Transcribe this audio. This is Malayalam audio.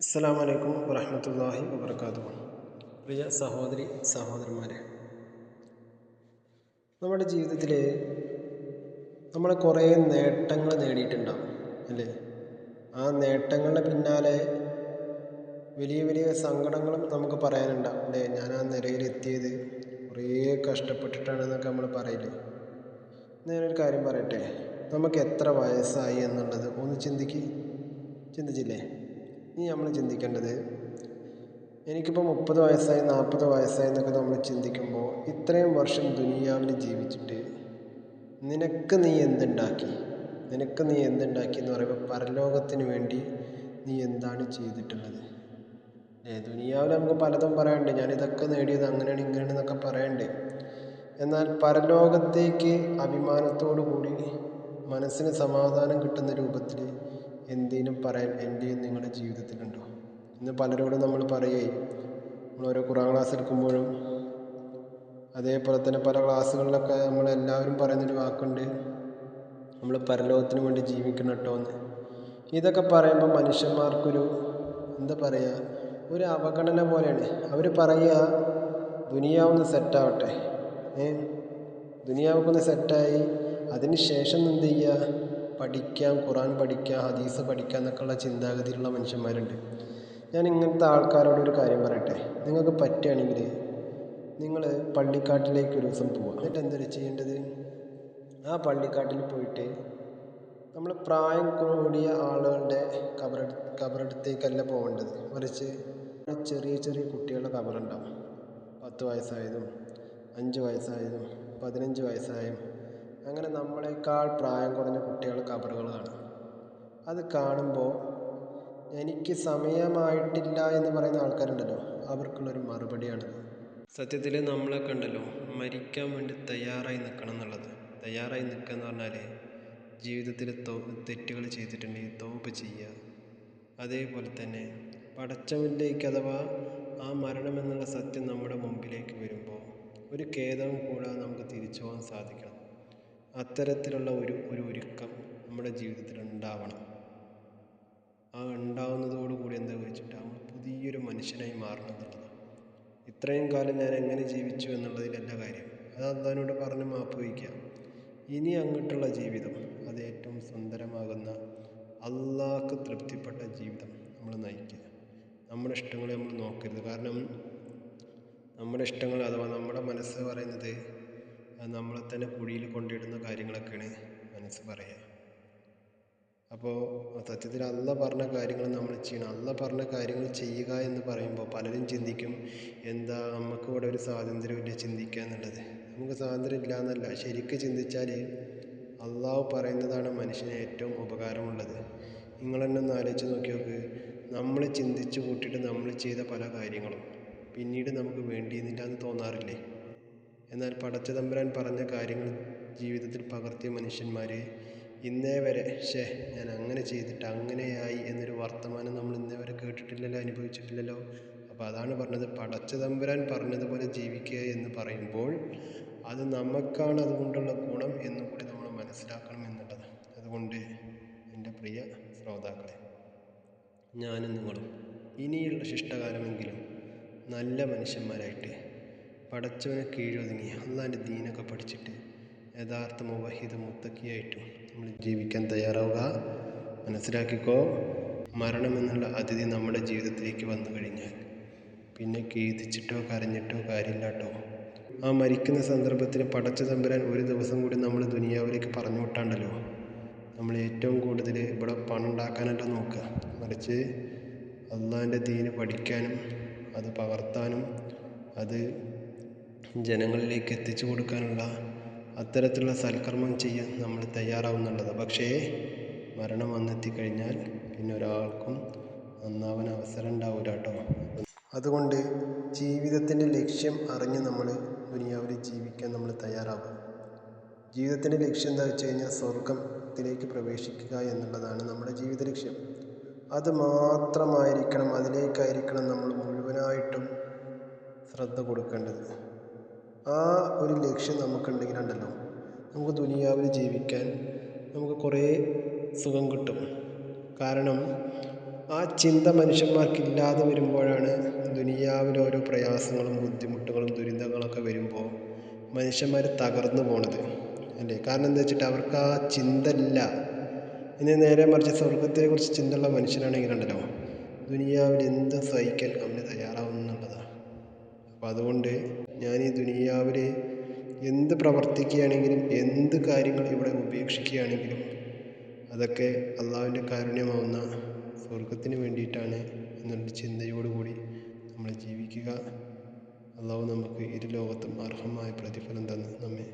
അസ്സാം വലൈക്കും വരഹമത്തല്ലാഹി വബർക്കാത്തു പ്രിയ സഹോദരി സഹോദരന്മാരെ നമ്മുടെ ജീവിതത്തിൽ നമ്മൾ കുറേ നേട്ടങ്ങൾ നേടിയിട്ടുണ്ടാവും അല്ലേ? ആ നേട്ടങ്ങളുടെ പിന്നാലെ വലിയ വലിയ സങ്കടങ്ങളും നമുക്ക് പറയാനുണ്ടാവും അല്ലേ? ഞാൻ ആ നിലയിലെത്തിയത് കുറേ കഷ്ടപ്പെട്ടിട്ടാണെന്നൊക്കെ നമ്മൾ പറയില്ലേ? ഞാനൊരു കാര്യം പറയട്ടെ? നമുക്ക് എത്ര വയസ്സായി എന്നുള്ളത് ഒന്ന് ചിന്തിക്ക് ചിന്തിച്ചില്ലേ? ഇനി നമ്മൾ ചിന്തിക്കേണ്ടത് എനിക്കിപ്പോൾ മുപ്പത് വയസ്സായി നാൽപ്പത് വയസ്സായി എന്നൊക്കെ നമ്മൾ ചിന്തിക്കുമ്പോൾ ഇത്രയും വർഷം ദുനിയാവിൽ ജീവിച്ചിട്ട് നിനക്ക് നീ എന്തുണ്ടാക്കി? നിനക്ക് നീ എന്തുണ്ടാക്കി എന്ന് പറയുമ്പോൾ പരലോകത്തിന് വേണ്ടി നീ എന്താണ് ചെയ്തിട്ടുള്ളത്? ഏ ദുനിയാവിൽ നമുക്ക് പലതും പറയാനുണ്ട്. ഞാനിതൊക്കെ നേടിയത് അങ്ങനെയാണ് ഇങ്ങനെയാണ് എന്നൊക്കെ പറയണ്ട് എന്നാൽ പരലോകത്തേക്ക് അഭിമാനത്തോടു കൂടി മനസ്സിന് സമാധാനം കിട്ടുന്ന രൂപത്തിൽ എന്തെങ്കിലും പറയാൻ എന്റെയും നിങ്ങളുടെ ജീവിതത്തിലുണ്ടോ? ഇന്ന് പലരോടും നമ്മൾ പറയുകയും ഓരോ ഖുറാൻ ക്ലാസ് എടുക്കുമ്പോഴും അതേപോലെ തന്നെ പല ക്ലാസ്സുകളിലൊക്കെ നമ്മൾ എല്ലാവരും പറയുന്നൊരു വാക്കുണ്ട് നമ്മൾ പരലോകത്തിന് വേണ്ടി ജീവിക്കണം കേട്ടോ എന്ന്. ഇതൊക്കെ പറയുമ്പോൾ മനുഷ്യന്മാർക്കൊരു എന്താ പറയുക ഒരു അവഗണന പോലെയാണ്. അവർ പറയുക ദുനിയാവൊന്ന് സെറ്റാവട്ടെ ഏ? ദുനിയാവൊക്കെ ഒന്ന് സെറ്റായി അതിന് ശേഷം എന്ത് ചെയ്യുക? പഠിക്കാം ഖുറാൻ പഠിക്കാം ഹദീസ് പഠിക്കാം എന്നൊക്കെയുള്ള ചിന്താഗതിയിലുള്ള മനുഷ്യന്മാരുണ്ട്. ഞാൻ ഇങ്ങനത്തെ ആൾക്കാരോട് ഒരു കാര്യം പറയട്ടെ? നിങ്ങൾക്ക് പറ്റുകയാണെങ്കിൽ നിങ്ങൾ പള്ളിക്കാട്ടിലേക്ക് ഒരു ദിവസം പോവുക. എന്നിട്ട് എന്താ ചെയ്യേണ്ടത്? ആ പള്ളിക്കാട്ടിൽ പോയിട്ട് നമ്മൾ പ്രായം കൂടിയ ആളുകളുടെ കബറ കബറടുത്തേക്കല്ല പോകേണ്ടത്. മറിച്ച് ചെറിയ ചെറിയ കുട്ടികളുടെ കബറുണ്ടാവും. പത്ത് വയസ്സായതും അഞ്ച് വയസ്സായതും പതിനഞ്ച് വയസ്സായും അങ്ങനെ നമ്മളെക്കാൾ പ്രായം കുറഞ്ഞ കുട്ടികൾ കബറുകൾ കാണും അത് കാണുമ്പോൾ എനിക്ക് സമയമായിട്ടില്ല എന്ന് പറയുന്ന ആൾക്കാരുണ്ടല്ലോ അവർക്കുള്ളൊരു മറുപടിയാണ്. സത്യത്തിൽ നമ്മളെ കണ്ടല്ലോ മരിക്കാൻ വേണ്ടി തയ്യാറായി നിൽക്കണം എന്നുള്ളത്. തയ്യാറായി നിൽക്കുക എന്ന് പറഞ്ഞാൽ ജീവിതത്തിൽ തോ തെറ്റുകൾ ചെയ്തിട്ടുണ്ടെങ്കിൽ തോപ്പ് ചെയ്യുക. അതേപോലെ തന്നെ പടച്ചവനിലേക്ക് അഥവാ ആ മരണമെന്നുള്ള സത്യം നമ്മുടെ മുമ്പിലേക്ക് വരുമ്പോൾ ഒരു ഖേദവും കൂടാതെ നമുക്ക് തിരിച്ചു പോകാൻ സാധിക്കണം. അത്തരത്തിലുള്ള ഒരു ഒരു ഒരുക്കം നമ്മുടെ ജീവിതത്തിൽ ഉണ്ടാവണം ആ ഉണ്ടാവുന്നതോടുകൂടി എന്താ നമ്മൾ പുതിയൊരു മനുഷ്യനായി മാറണം എന്നുള്ളതാണ്. ഇത്രയും കാലം ഞാൻ എങ്ങനെ ജീവിച്ചു എന്നുള്ളതിലല്ല കാര്യം. അത് അള്ളഹാനോട് പറഞ്ഞ് മാപ്പ് വയ്ക്കുക ഇനി അങ്ങോട്ടുള്ള ജീവിതം അത് ഏറ്റവും സുന്ദരമാകുന്ന അള്ളാഹ്ക്ക് തൃപ്തിപ്പെട്ട ജീവിതം നമ്മൾ നയിക്കുക. നമ്മുടെ ഇഷ്ടങ്ങളെ നമ്മൾ നോക്കരുത്. കാരണം നമ്മുടെ ഇഷ്ടങ്ങൾ അഥവാ നമ്മുടെ മനസ്സ് പറയുന്നത് നമ്മളെ തന്നെ കുഴിയിൽ കൊണ്ടിടുന്ന കാര്യങ്ങളൊക്കെയാണ് മനസ്സ് പറയുക. അപ്പോൾ സത്യത്തിൽ അല്ല പറഞ്ഞ കാര്യങ്ങൾ നമ്മൾ ചെയ്യണം. അല്ല പറഞ്ഞ കാര്യങ്ങൾ ചെയ്യുക എന്ന് പറയുമ്പോൾ പലരും ചിന്തിക്കും എന്താ നമുക്ക് ഇവിടെ ഒരു സ്വാതന്ത്ര്യമില്ല ചിന്തിക്കുക എന്നുള്ളത്. നമുക്ക് സ്വാതന്ത്ര്യം ഇല്ല എന്നല്ല. ശരിക്ക് ചിന്തിച്ചാൽ അള്ളാഹു പറയുന്നതാണ് മനുഷ്യന് ഏറ്റവും ഉപകാരമുള്ളത്. നിങ്ങൾ തന്നെ ഒന്ന് ആലോചിച്ച് നോക്കി നോക്ക്. നമ്മൾ ചിന്തിച്ച് കൂട്ടിയിട്ട് നമ്മൾ ചെയ്ത പല കാര്യങ്ങളും പിന്നീട് നമുക്ക് വേണ്ടിയിരുന്നില്ല എന്ന് തോന്നാറില്ലേ? എന്നാൽ പടച്ച തമ്പുരാൻ പറഞ്ഞ കാര്യങ്ങൾ ജീവിതത്തിൽ പകർത്തിയ മനുഷ്യന്മാരെ ഇന്നേ വരെ ഷേ ഞാൻ അങ്ങനെ ചെയ്തിട്ട് അങ്ങനെയായി എന്നൊരു വർത്തമാനം നമ്മൾ ഇന്നേ വരെ കേട്ടിട്ടില്ലല്ലോ അനുഭവിച്ചിട്ടില്ലല്ലോ. അപ്പോൾ അതാണ് പറഞ്ഞത് പടച്ച തമ്പുരാൻ പറഞ്ഞതുപോലെ ജീവിക്കുക എന്ന് പറയുമ്പോൾ അത് നമുക്കാണ് അതുകൊണ്ടുള്ള ഗുണം എന്നും കൂടി നമ്മൾ മനസ്സിലാക്കണം എന്നുള്ളത്. അതുകൊണ്ട് എന്റെ പ്രിയ ശ്രോതാക്കളെ ഞാനും നിങ്ങളും ഇനിയുള്ള ശിഷ്ടകാലമെങ്കിലും നല്ല മനുഷ്യന്മാരായിട്ട് പടച്ചവനെ കീഴൊതുങ്ങി അള്ളാന്റെ ദീനൊക്കെ പഠിച്ചിട്ട് യഥാർത്ഥ മുവഹിദ് മുത്തക്കിയായിട്ടും നമ്മൾ ജീവിക്കാൻ തയ്യാറാവുക. മനസ്സിലാക്കിക്കോ? മരണമെന്നുള്ള അതിഥി നമ്മുടെ ജീവിതത്തിലേക്ക് വന്നു കഴിഞ്ഞാൽ പിന്നെ കീതിച്ചിട്ടോ കരഞ്ഞിട്ടോ കാര്യമില്ലാട്ടോ. ആ മരിക്കുന്ന സന്ദർഭത്തിൽ പടച്ച തമ്പുരാൻ ഒരു ദിവസം കൂടി നമ്മൾ ദുനിയാവിലേക്ക് പറഞ്ഞു വിട്ടാണ്ടല്ലോ നമ്മൾ ഏറ്റവും കൂടുതൽ ഇവിടെ പണം ഉണ്ടാക്കാനല്ല നോക്കുക. മറിച്ച് അള്ളാന്റെ ദീന് പഠിക്കാനും അത് പകർത്താനും അത് ജനങ്ങളിലേക്ക് എത്തിച്ചു കൊടുക്കാനുള്ള അത്തരത്തിലുള്ള സൽക്കർമ്മം ചെയ്യാൻ നമ്മൾ തയ്യാറാവുന്നുള്ളത്. പക്ഷേ മരണം വന്നെത്തിക്കഴിഞ്ഞാൽ പിന്നെ ഒരാൾക്കും നന്നാവാൻ അവസരം ഉണ്ടാവില്ല കേട്ടോ. അതുകൊണ്ട് ജീവിതത്തിന്റെ ലക്ഷ്യം അറിഞ്ഞ് നമ്മൾ ദുനിയാവിൽ ജീവിക്കാൻ നമ്മൾ തയ്യാറാവുക. ജീവിതത്തിന്റെ ലക്ഷ്യം എന്താ വെച്ച് കഴിഞ്ഞാൽ സ്വർഗത്തിലേക്ക് പ്രവേശിക്കുക എന്നുള്ളതാണ് നമ്മുടെ ജീവിത ലക്ഷ്യം. അത് മാത്രമായിരിക്കണം അതിലേക്കായിരിക്കണം നമ്മൾ മുഴുവനായിട്ടും ശ്രദ്ധ കൊടുക്കേണ്ടത്. ആ ഒരു ലക്ഷ്യം നമുക്കുണ്ടെങ്കിലുണ്ടല്ലോ നമുക്ക് ദുനിയാവിൽ ജീവിക്കാൻ നമുക്ക് കുറേ സുഖം കിട്ടും. കാരണം ആ ചിന്ത മനുഷ്യന്മാർക്കില്ലാതെ വരുമ്പോഴാണ് ദുനിയാവിൽ ഓരോ പ്രയാസങ്ങളും ബുദ്ധിമുട്ടുകളും ദുരിതങ്ങളൊക്കെ വരുമ്പോൾ മനുഷ്യന്മാർ തകർന്നു പോണത്. അല്ലേ? കാരണം എന്താ വെച്ചിട്ട് അവർക്ക് ആ ചിന്ത ഇല്ല ഇനി നേരെ മറിച്ച് സ്വർഗത്തെക്കുറിച്ച് ചിന്തയുള്ള മനുഷ്യനാണെങ്കിൽ ഉണ്ടല്ലോ ദുനിയാവിൽ എന്ത് സഹിക്കാൻ അവന് തയ്യാറാവുന്നുള്ളതാണ് അപ്പം അതുകൊണ്ട് ഞാൻ ഈ ദുനിയാവിൽ എന്ത് പ്രവർത്തിക്കുകയാണെങ്കിലും എന്ത് കാര്യങ്ങൾ ഇവിടെ ഉപേക്ഷിക്കുകയാണെങ്കിലും അതൊക്കെ അള്ളാഹുവിന്റെ കാരുണ്യമാവുന്ന സ്വർഗത്തിന് വേണ്ടിയിട്ടാണ് എന്നുള്ള ചിന്തയോടുകൂടി നമ്മൾ ജീവിക്കുക. അള്ളാഹു നമുക്ക് ഇരു ലോകത്തും അർഹമായ പ്രതിഫലം തന്ന് നമ്മെ